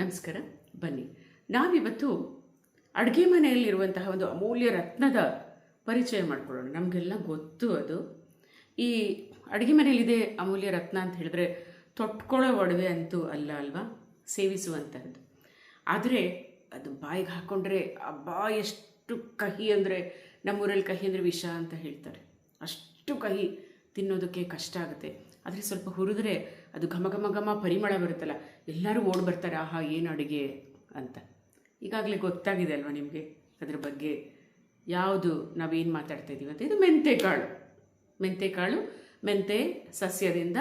ನಮಸ್ಕಾರ, ಬನ್ನಿ. ನಾವಿವತ್ತು ಅಡುಗೆ ಮನೆಯಲ್ಲಿರುವಂತಹ ಒಂದು ಅಮೂಲ್ಯ ರತ್ನದ ಪರಿಚಯ ಮಾಡಿಕೊಳ್ಳೋಣ. ನಮಗೆಲ್ಲ ಗೊತ್ತು ಅದು. ಈ ಅಡುಗೆ ಮನೆಯಲ್ಲಿದೆ ಅಮೂಲ್ಯ ರತ್ನ ಅಂತ ಹೇಳಿದ್ರೆ ತೊಟ್ಕೊಳ್ಳೋ ಒಡವೆ ಅಂತೂ ಅಲ್ಲ ಅಲ್ವಾ? ಸೇವಿಸುವಂಥದ್ದು ಆದರೆ ಅದು ಬಾಯಿಗೆ ಹಾಕ್ಕೊಂಡ್ರೆ ಅಬ್ಬಾ, ಎಷ್ಟು ಕಹಿ ಅಂದರೆ ನಮ್ಮೂರಲ್ಲಿ ಕಹಿ ಅಂದರೆ ವಿಷ ಅಂತ ಹೇಳ್ತಾರೆ. ಅಷ್ಟು ಕಹಿ ತಿನ್ನೋದಕ್ಕೆ ಕಷ್ಟ ಆಗುತ್ತೆ. ಆದರೆ ಸ್ವಲ್ಪ ಹುರಿದ್ರೆ ಅದು ಘಮ ಘಮ ಘಮ ಪರಿಮಳ ಬರುತ್ತಲ್ಲ, ಎಲ್ಲರೂ ಓಡಿ ಬರ್ತಾರೆ, ಆಹಾ, ಏನು ಅಡುಗೆ? ಅಂತ. ಈಗಾಗಲೇ ಗೊತ್ತಾಗಿದೆ ಅಲ್ವಾ ನಿಮಗೆ? ಅದ್ರ ಬಗ್ಗೆ ಯಾವುದು ನಾವೇನು ಮಾತಾಡ್ತಾ ಇದ್ದೀವಿ ಅಂತ? ಇದು ಮೆಂತೆ ಕಾಳು. ಮೆಂತೆ ಸಸ್ಯದಿಂದ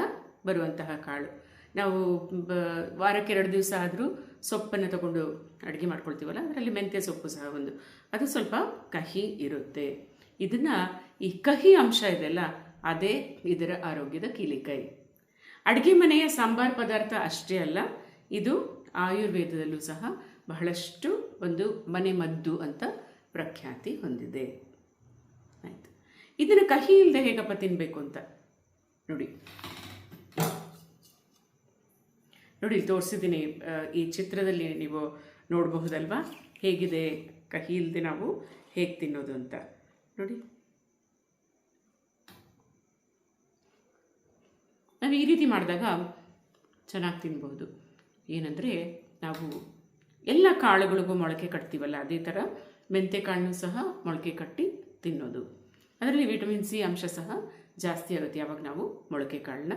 ಬರುವಂತಹ ಕಾಳು. ನಾವು, ಬ, ವಾರಕ್ಕೆ ಎರಡು ದಿವಸ ಆದರೂ ಸೊಪ್ಪನ್ನು ತಗೊಂಡು ಅಡುಗೆ ಮಾಡ್ಕೊಳ್ತೀವಲ್ಲ, ಅದರಲ್ಲಿ ಮೆಂತ್ಯ ಸೊಪ್ಪು ಸಹ ಒಂದು. ಅದು ಸ್ವಲ್ಪ ಕಹಿ ಇರುತ್ತೆ. ಇದನ್ನು ಈ ಕಹಿ ಅಂಶ ಇದೆಲ್ಲ ಅದೇ ಇದರ ಆರೋಗ್ಯದ ಕೀಲಿಕೈ. ಅಡುಗೆ ಮನೆಯ ಸಾಂಬಾರ್ ಪದಾರ್ಥ ಅಷ್ಟೇ ಅಲ್ಲ, ಇದು ಆಯುರ್ವೇದದಲ್ಲೂ ಸಹ ಬಹಳಷ್ಟು ಒಂದು ಮನೆ ಮದ್ದು ಅಂತ ಪ್ರಖ್ಯಾತಿ ಹೊಂದಿದೆ. ಆಯಿತು. ಇದನ್ನು ಕಹಿ ಇಲ್ಲದೆ ಹೇಗಪ್ಪ ತಿನ್ನಬೇಕು ಅಂತ? ನೋಡಿ. ನೋಡಿ, ತೋರಿಸಿದ್ದೀನಿ ಈ ಚಿತ್ರದಲ್ಲಿ ನೀವು ನೋಡಬಹುದಲ್ವಾ? ಹೇಗಿದೆ ಕಹಿ ಇಲ್ಲದೆ ನಾವು ಹೇಗೆ ತಿನ್ನೋದು ಅಂತ? ನೋಡಿ. ನಾವು ಈ ರೀತಿ ಮಾಡಿದಾಗ ಚೆನ್ನಾಗಿ ತಿನ್ಬೋದು. ಏನಂದರೆ ನಾವು ಎಲ್ಲ ಕಾಳುಗಳಿಗೂ ಮೊಳಕೆ ಕಟ್ತೀವಲ್ಲ, ಅದೇ ಥರ ಮೆಂತೆ ಕಾಳನ್ನು ಸಹ ಮೊಳಕೆ ಕಟ್ಟಿ ತಿನ್ನೋದು. ಅದರಲ್ಲಿ ವಿಟಮಿನ್ ಸಿ ಅಂಶ ಸಹ ಜಾಸ್ತಿ ಆಗುತ್ತೆ ಯಾವಾಗ ನಾವು ಮೊಳಕೆ ಕಾಳನ್ನ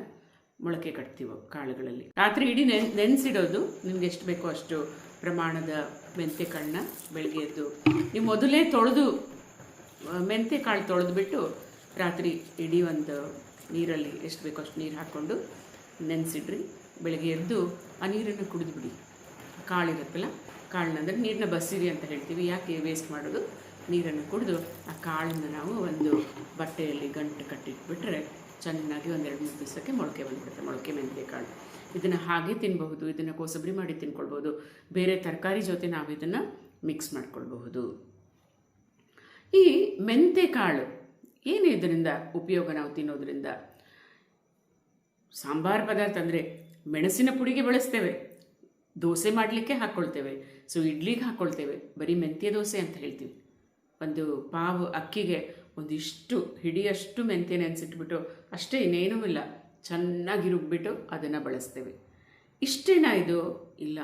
ಮೊಳಕೆ ಕಟ್ತೀವೋ ಕಾಳುಗಳಲ್ಲಿ. ರಾತ್ರಿ ಇಡೀ ನೆನ್, ನೆನೆಸಿಡೋದು ನಿಮ್ಗೆ ಎಷ್ಟು ಬೇಕೋ ಅಷ್ಟು ಪ್ರಮಾಣದ ಮೆಂತೆ ಕಾಳನ್ನ ಬೆಳಗ್ಗೆ ಎದ್ದು. ನೀವು ಮೊದಲೇ ತೊಳೆದು ಮೆಂತೆ ಕಾಳು ತೊಳೆದುಬಿಟ್ಟು ರಾತ್ರಿ ಇಡೀ ಒಂದು ನೀರಲ್ಲಿ ಎಷ್ಟು ಬೇಕೋ ಅಷ್ಟು ನೀರು ಹಾಕ್ಕೊಂಡು ನೆನೆಸಿಡ್ರಿ. ಬೆಳಗ್ಗೆ ಎದ್ದು ಆ ನೀರನ್ನು ಕುಡಿದ್ಬಿಡಿ ಕಾಳಿರುತ್ತಲ್ಲ, ಕಾಳನ್ನ ಅಂದರೆ ನೀರನ್ನ ಬಸಿರಿ ಅಂತ ಹೇಳ್ತೀವಿ. ಯಾಕೆ ವೇಸ್ಟ್ ಮಾಡೋದು? ನೀರನ್ನು ಕುಡಿದು ಆ ಕಾಳನ್ನ ನಾವು ಒಂದು ಬಟ್ಟೆಯಲ್ಲಿ ಗಂಟು ಕಟ್ಟಿಟ್ಬಿಟ್ರೆ ಚೆನ್ನಾಗಿ ಒಂದೆರಡು ಮೂರು ದಿವಸಕ್ಕೆ ಮೊಳಕೆ ಬಂದ್ಬಿಡುತ್ತೆ, ಮೊಳಕೆ ಮೆಂತ್ಯ ಕಾಳು. ಇದನ್ನು ಹಾಗೆ ತಿನ್ನಬಹುದು ಇದನ್ನು ಕೋಸಂಬರಿ ಮಾಡಿ ತಿನ್ಕೊಳ್ಬೋದು ಬೇರೆ ತರಕಾರಿ ಜೊತೆ ನಾವು ಇದನ್ನು ಮಿಕ್ಸ್ ಮಾಡ್ಕೊಳ್ಬಹುದು. ಈ ಮೆಂತೆ ಕಾಳು, ಏನು ಇದರಿಂದ ಉಪಯೋಗ ನಾವು ತಿನ್ನೋದ್ರಿಂದ ಸಾಂಬಾರ್ ಪದಾರ್ಥ ಅಂದರೆ ಮೆಣಸಿನ ಪುಡಿಗೆ ಬಳಸ್ತೇವೆ. ದೋಸೆ ಮಾಡಲಿಕ್ಕೆ ಹಾಕ್ಕೊಳ್ತೇವೆ ಸೊ ಇಡ್ಲಿಗೆ ಹಾಕ್ಕೊಳ್ತೇವೆ ಬರೀ ಮೆಂತ್ಯ ದೋಸೆ ಅಂತ ಹೇಳ್ತೀವಿ. ಒಂದು ಪಾವು ಅಕ್ಕಿಗೆ ಒಂದಿಷ್ಟು, ಹಿಡಿಯಷ್ಟು ಮೆಂತ್ಯ ನೆನೆಸಿಟ್ಬಿಟ್ಟು ಅಷ್ಟೇ, ಇನ್ನೇನೂ ಇಲ್ಲ. ಚೆನ್ನಾಗಿ ರುಬ್ಬಿಟ್ಟು ಅದನ್ನು ಬಳಸ್ತೇವೆ. ಇಷ್ಟೇನಾ ಇದು? ಇಲ್ಲ.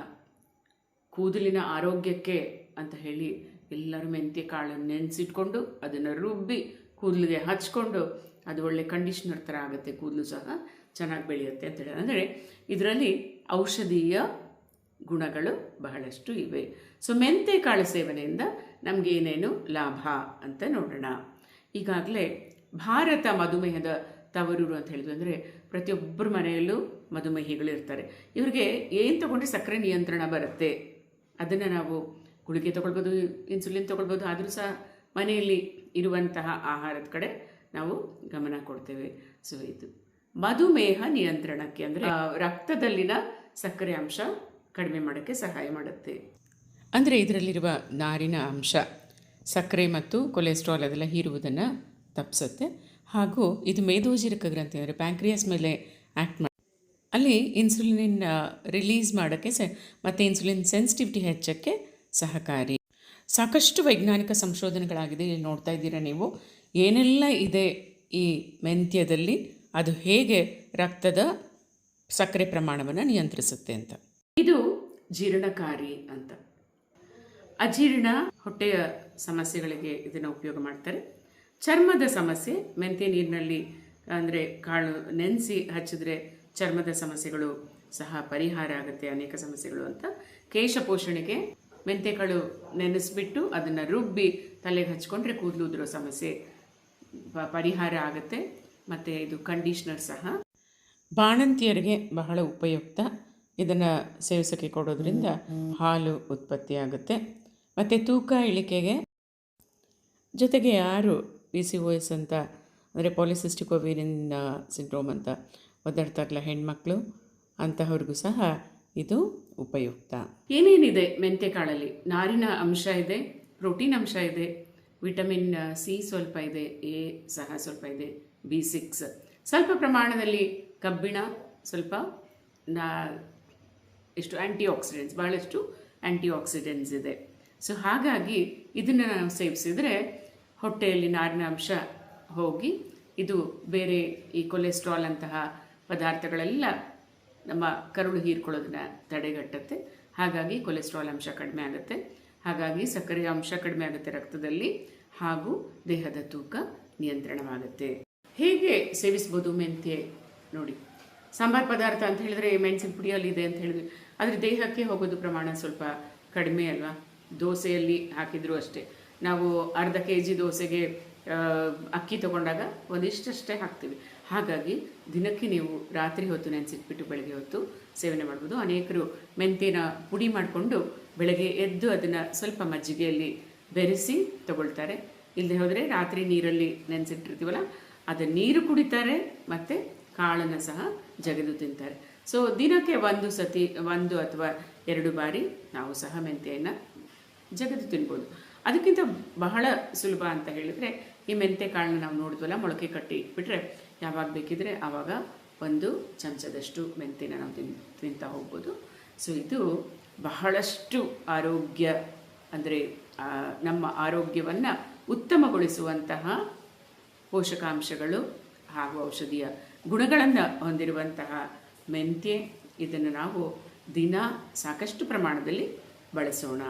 ಕೂದಲಿನ ಆರೋಗ್ಯಕ್ಕೆ ಅಂತ ಹೇಳಿ ಎಲ್ಲರೂ ಮೆಂತ್ಯ ಕಾಳನ್ನು ನೆನೆಸಿಟ್ಕೊಂಡು ಅದನ್ನು ರುಬ್ಬಿ ಕೂದಲಿಗೆ ಹಚ್ಕೊಂಡು ಅದು ಒಳ್ಳೆ ಕಂಡೀಷ್ನರ್ ಥರ ಆಗುತ್ತೆ, ಕೂದಲು ಸಹ ಚೆನ್ನಾಗಿ ಬೆಳೆಯುತ್ತೆ ಅಂತ ಹೇಳಿ. ಅಂದರೆ ಇದರಲ್ಲಿ ಔಷಧೀಯ ಗುಣಗಳು ಬಹಳಷ್ಟು ಇವೆ. ಸೊ ಮೆಂತೆ ಕಾಳು ಸೇವನೆಯಿಂದ ನಮಗೆ ಏನೇನು ಲಾಭ ಅಂತ ನೋಡೋಣ. ಈಗಾಗಲೇ ಭಾರತ ಮಧುಮೇಹದ ತವರೂರು ಅಂತ ಹೇಳಿದ್ವಿ ಅಂದರೆ ಪ್ರತಿಯೊಬ್ಬರ ಮನೆಯಲ್ಲೂ ಮಧುಮೇಹಿಗಳು ಇರ್ತಾರೆ. ಇವರಿಗೆ ಏನು ತಗೊಂಡ್ರೆ ಸಕ್ಕರೆ ನಿಯಂತ್ರಣ ಬರುತ್ತೆ. ಅದನ್ನು ನಾವು ಗುಳಿಗೆ ತೊಗೊಳ್ಬೋದು ಇನ್ಸುಲಿನ್ ತೊಗೊಳ್ಬೋದು, ಆದರೂ ಸಹ ಮನೆಯಲ್ಲಿ ಇರುವಂತಹ ಆಹಾರದ ಕಡೆ ನಾವು ಗಮನ ಕೊಡ್ತೇವೆ. ಸೊ ಇದು ಮಧುಮೇಹ ನಿಯಂತ್ರಣಕ್ಕೆ ಅಂದರೆ ರಕ್ತದಲ್ಲಿನ ಸಕ್ಕರೆ ಅಂಶ ಕಡಿಮೆ ಮಾಡೋಕ್ಕೆ ಸಹಾಯ ಮಾಡುತ್ತೆ. ಅಂದರೆ, ಇದರಲ್ಲಿರುವ ನಾರಿನ ಅಂಶ ಸಕ್ಕರೆ ಮತ್ತು ಕೊಲೆಸ್ಟ್ರಾಲ್ ಅದೆಲ್ಲ ಹೀರುವುದನ್ನು ತಪ್ಪಿಸುತ್ತೆ ಹಾಗೂ ಇದು ಮೇದೋಜಿರಕ ಗ್ರಂಥಿ ಅಂದರೆ, ಪ್ಯಾಂಕ್ರಿಯಾಸ್ ಮೇಲೆ ಆ್ಯಕ್ಟ್ ಮಾಡಿ, ಅಲ್ಲಿ ಇನ್ಸುಲಿನ್ ರಿಲೀಸ್ ಮಾಡೋಕ್ಕೆ ಸ, ಮತ್ತು ಇನ್ಸುಲಿನ್ ಸೆನ್ಸಿಟಿವಿಟಿ ಹೆಚ್ಚಕ್ಕೆ ಸಹಕಾರಿ. ಸಾಕಷ್ಟು ವೈಜ್ಞಾನಿಕ ಸಂಶೋಧನೆಗಳಾಗಿದೆ, ಇಲ್ಲಿ ನೋಡ್ತಾ ಇದ್ದೀರಾ ನೀವು. ಏನೆಲ್ಲ ಇದೆ ಈ ಮೆಂತ್ಯದಲ್ಲಿ, ಅದು ಹೇಗೆ ರಕ್ತದ ಸಕ್ಕರೆ ಪ್ರಮಾಣವನ್ನು ನಿಯಂತ್ರಿಸುತ್ತೆ ಅಂತ. ಇದು ಜೀರ್ಣಕಾರಿ ಅಂತ. ಅಜೀರ್ಣ ಹೊಟ್ಟೆಯ ಸಮಸ್ಯೆಗಳಿಗೆ ಇದನ್ನು ಉಪಯೋಗ ಮಾಡ್ತಾರೆ. ಚರ್ಮದ ಸಮಸ್ಯೆ, ಮೆಂತ್ಯ ನೀರಿನಲ್ಲಿ, ಅಂದರೆ ಕಾಳು ನೆನೆಸಿ ಹಚ್ಚಿದ್ರೆ ಚರ್ಮದ ಸಮಸ್ಯೆಗಳು ಸಹ ಪರಿಹಾರ ಆಗುತ್ತೆ, ಅನೇಕ ಸಮಸ್ಯೆಗಳು ಅಂತ. ಕೇಶ ಪೋಷಣೆಗೆ ಮೆಂತೆಕಾಳು ನೆನೆಸ್ಬಿಟ್ಟು ಅದನ್ನು ರುಬ್ಬಿ ತಲೆಗೆ ಹಚ್ಕೊಂಡ್ರೆ ಕೂದಲು ಉದುರೋ ಸಮಸ್ಯೆ ಪರಿಹಾರ ಆಗುತ್ತೆ ಮತ್ತು ಇದು ಕಂಡೀಷ್ನರ್ ಸಹ. ಬಾಣಂತಿಯರಿಗೆ ಬಹಳ ಉಪಯುಕ್ತ. ಇದನ್ನು ಸೇವಿಸೋಕ್ಕೆ ಕೊಡೋದ್ರಿಂದ ಹಾಲು ಉತ್ಪತ್ತಿಯಾಗುತ್ತೆ ಮತ್ತು ತೂಕ ಇಳಿಕೆಗೆ ಜೊತೆಗೆ ಯಾರು ಪಿ ಸಿ ಒ ಎಸ್ ಅಂತ ಅಂದರೆ ಪಾಲಿಸಿಸ್ಟಿಕ್ ಒವೇರಿಯನ್ ಸಿಂಡ್ರೋಮ್ ಅಂತ ಒದ್ದಾಡ್ತಾರಲ್ಲ ಹೆಣ್ಮಕ್ಳು ಅಂತಹವ್ರಿಗೂ ಸಹ ಇದು ಉಪಯುಕ್ತ. ಏನೇನಿದೆ ಮೆಂತ್ಯ ಕಾಳಲ್ಲಿ ನಾರಿನ ಅಂಶ ಇದೆ ಪ್ರೋಟೀನ್ ಅಂಶ ಇದೆ ವಿಟಮಿನ್ ಸಿ ಸ್ವಲ್ಪ ಇದೆ, ಎ ಸಹ ಸ್ವಲ್ಪ ಇದೆ, ಬಿ ಸಿಕ್ಸ್. ಸ್ವಲ್ಪ ಪ್ರಮಾಣದಲ್ಲಿ ಕಬ್ಬಿಣ, ಸ್ವಲ್ಪ ಎಷ್ಟು ಆ್ಯಂಟಿ ಆಕ್ಸಿಡೆಂಟ್ಸ್ ಭಾಳಷ್ಟು ಆ್ಯಂಟಿ ಆಕ್ಸಿಡೆಂಟ್ಸ್ ಇದೆ. ಸೊ ಹಾಗಾಗಿ ಇದನ್ನು ನಾವು ಸೇವಿಸಿದರೆ ಹೊಟ್ಟೆಯಲ್ಲಿ ನಾರಿನ ಅಂಶ ಹೋಗಿ ಇದು ಬೇರೆ ಈ ಕೊಲೆಸ್ಟ್ರಾಲ್ ಅಂತಹ ಪದಾರ್ಥಗಳೆಲ್ಲ ನಮ್ಮ ಕರುಳು ಹೀರ್ಕೊಳ್ಳೋದನ್ನ ತಡೆಗಟ್ಟುತ್ತೆ. ಹಾಗಾಗಿ ಕೊಲೆಸ್ಟ್ರಾಲ್ ಅಂಶ ಕಡಿಮೆ ಆಗುತ್ತೆ. ಹಾಗಾಗಿ ಸಕ್ಕರೆಯ ಅಂಶ ಕಡಿಮೆ ಆಗುತ್ತೆ ರಕ್ತದಲ್ಲಿ ಹಾಗೂ ದೇಹದ ತೂಕ ನಿಯಂತ್ರಣವಾಗುತ್ತೆ. ಹೇಗೆ ಸೇವಿಸ್ಬೋದು ಮೆಂತ್ಯೆ? ನೋಡಿ. ಸಾಂಬಾರ್ ಪದಾರ್ಥ ಅಂತ ಹೇಳಿದ್ರೆ ಮೆಣಸಿನ ಪುಡಿಯಲ್ಲಿ ಇದೆ ಅಂತ ಹೇಳಿದ್ರೆ ಆದರೆ ದೇಹಕ್ಕೆ ಹೋಗೋದು ಪ್ರಮಾಣ ಸ್ವಲ್ಪ ಕಡಿಮೆ ಅಲ್ವಾ? ದೋಸೆಯಲ್ಲಿ ಹಾಕಿದ್ರು ಅಷ್ಟೇ. ನಾವು ಅರ್ಧ ಕೆ ಜಿ ದೋಸೆಗೆ ಅಕ್ಕಿ ತಗೊಂಡಾಗ ಒಂದಿಷ್ಟಷ್ಟೇ ಹಾಕ್ತೀವಿ. ಹಾಗಾಗಿ ದಿನಕ್ಕೆ ನೀವು ರಾತ್ರಿ ಹೊತ್ತು ನೆನೆಸಿಟ್ಬಿಟ್ಟು ಬೆಳಗ್ಗೆ ಹೊತ್ತು ಸೇವನೆ ಮಾಡ್ಬೋದು. ಅನೇಕರು ಮೆಂತ್ಯನ ಪುಡಿ ಮಾಡಿಕೊಂಡು ಬೆಳಗ್ಗೆ ಎದ್ದು ಅದನ್ನು ಸ್ವಲ್ಪ ಮಜ್ಜಿಗೆಯಲ್ಲಿ ಬೆರೆಸಿ ತಗೊಳ್ತಾರೆ. ಇಲ್ಲದೆ ಹೋದರೆ ರಾತ್ರಿ ನೀರಲ್ಲಿ ನೆನೆಸಿಟ್ಟಿರ್ತೀವಲ್ಲ, ಅದು ನೀರು ಕುಡಿತಾರೆ ಮತ್ತು ಕಾಳನ್ನು ಸಹ ಜಗೆದು ತಿಂತಾರೆ. ಸೊ ದಿನಕ್ಕೆ ಒಂದು ಸತಿ, ಒಂದು ಅಥವಾ ಎರಡು ಬಾರಿ ನಾವು ಸಹ ಮೆಂತೆಯನ್ನು ಜಗದು ತಿನ್ಬೋದು. ಅದಕ್ಕಿಂತ ಬಹಳ ಸುಲಭ ಅಂತ ಹೇಳಿದರೆ, ಈ ಮೆಂತೆ ಕಾಳನ್ನ ನಾವು ನೋಡಿದ್ವಲ್ಲ, ಮೊಳಕೆ ಕಟ್ಟಿ ಇಟ್ಬಿಟ್ರೆ ಯಾವಾಗ ಬೇಕಿದ್ರೆ ಆವಾಗ ಒಂದು ಚಮಚದಷ್ಟು ಮೆಂತೆನ ನಾವು ತಿನ್, ತಿಂತಾ ಹೋಗ್ಬೋದು. ಸೊ ಇದು ಬಹಳಷ್ಟು ಆರೋಗ್ಯ, ಅಂದರೆ ನಮ್ಮ ಆರೋಗ್ಯವನ್ನು ಉತ್ತಮಗೊಳಿಸುವಂತಹ ಪೋಷಕಾಂಶಗಳು ಹಾಗೂ ಔಷಧಿಯ ಗುಣಗಳನ್ನು ಹೊಂದಿರುವಂತಹ ಮೆಂತ್ಯೆ ಇದನ್ನು ನಾವು ದಿನ ಸಾಕಷ್ಟು ಪ್ರಮಾಣದಲ್ಲಿ ಬಳಸೋಣ.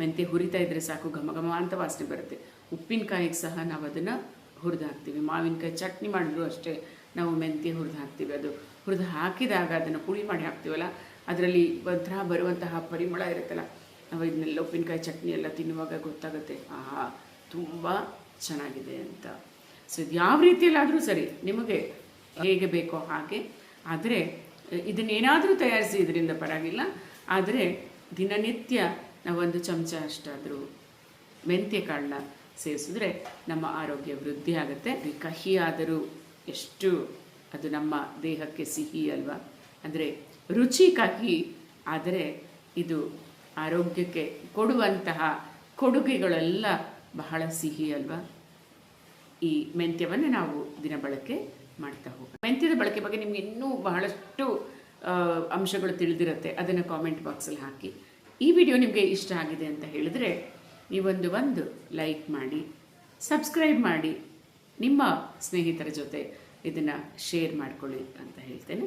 ಮೆಂತ್ಯೆ ಹುರಿತಾ ಇದ್ದರೆ ಸಾಕು, ಘಮ ಘಮ ಅಂತ ವಾಸನೆ ಬರುತ್ತೆ. ಉಪ್ಪಿನಕಾಯಿಗೆ ಸಹ ನಾವು ಅದನ್ನು ಹುರಿದು ಹಾಕ್ತೀವಿ ಮಾವಿನಕಾಯಿ ಚಟ್ನಿ ಮಾಡಿದ್ರು ಅಷ್ಟೇ ನಾವು ಮೆಂತ್ಯೆ ಹುರಿದು ಹಾಕ್ತೀವಿ ಅದು ಹುರಿದು ಹಾಕಿದಾಗ ಅದನ್ನು ಪುಡಿ ಮಾಡಿ ಹಾಕ್ತೀವಲ್ಲ ಅದರಲ್ಲಿ ಒಂಥರ ಬರುವಂತಹ ಪರಿಮಳ ಇರುತ್ತಲ್ಲ, ನಾವು ಇದನ್ನೆಲ್ಲ ಉಪ್ಪಿನಕಾಯಿ ಚಟ್ನಿ ಎಲ್ಲ ತಿನ್ನುವಾಗ ಗೊತ್ತಾಗುತ್ತೆ, ಆಹಾ, ತುಂಬ ಚೆನ್ನಾಗಿದೆ ಅಂತ. ಸೊ ಇದು ಯಾವ ರೀತಿಯಲ್ಲಾದರೂ ಸರಿ, ನಿಮಗೆ ಹೇಗೆ ಬೇಕೋ ಹಾಗೆ, ಆದರೆ, ಇದನ್ನೇನಾದರೂ ತಯಾರಿಸಿ ಇದರಿಂದ ಪರವಾಗಿಲ್ಲ, ಆದರೆ ದಿನನಿತ್ಯ ನಾವೊಂದು ಚಮಚ ಅಷ್ಟಾದರೂ ಮೆಂತ್ಯ ಕಾಳನ್ನ ಸೇವಿಸಿದ್ರೆ ನಮ್ಮ ಆರೋಗ್ಯ ವೃದ್ಧಿ ಆಗುತ್ತೆ. ಕಹಿಯಾದರೂ ಎಷ್ಟು, ಅದು ನಮ್ಮ ದೇಹಕ್ಕೆ ಸಿಹಿ ಅಲ್ವಾ? ಅಂದರೆ ರುಚಿ ಕಹಿ ಆದರೆ ಇದು ಆರೋಗ್ಯಕ್ಕೆ ಕೊಡುವಂತಹ ಕೊಡುಗೆಗಳೆಲ್ಲ ಬಹಳ ಸಿಹಿ ಅಲ್ವಾ? ಈ ಮೆಂತ್ಯವನ್ನು ನಾವು ದಿನ ಬಳಕೆ ಮಾಡ್ತಾ ಹೋಗೋಣ. ಮೆಂತ್ಯದ ಬಳಕೆ ಬಗ್ಗೆ ನಿಮ್ಗೆ ಇನ್ನೂ ಬಹಳಷ್ಟು ಅಂಶಗಳು ತಿಳಿದಿರುತ್ತೆ. ಅದನ್ನು ಕಾಮೆಂಟ್ ಬಾಕ್ಸಲ್ಲಿ ಹಾಕಿ. ಈ ವಿಡಿಯೋ ನಿಮಗೆ ಇಷ್ಟ ಆಗಿದೆ ಅಂತ ಹೇಳಿದರೆ ನೀವೊಂದು ಒಂದು ಲೈಕ್ ಮಾಡಿ, ಸಬ್ಸ್ಕ್ರೈಬ್ ಮಾಡಿ. ನಿಮ್ಮ ಸ್ನೇಹಿತರ ಜೊತೆ ಇದನ್ನು ಶೇರ್ ಮಾಡಿಕೊಳ್ಳಿ ಅಂತ ಹೇಳ್ತೇನೆ.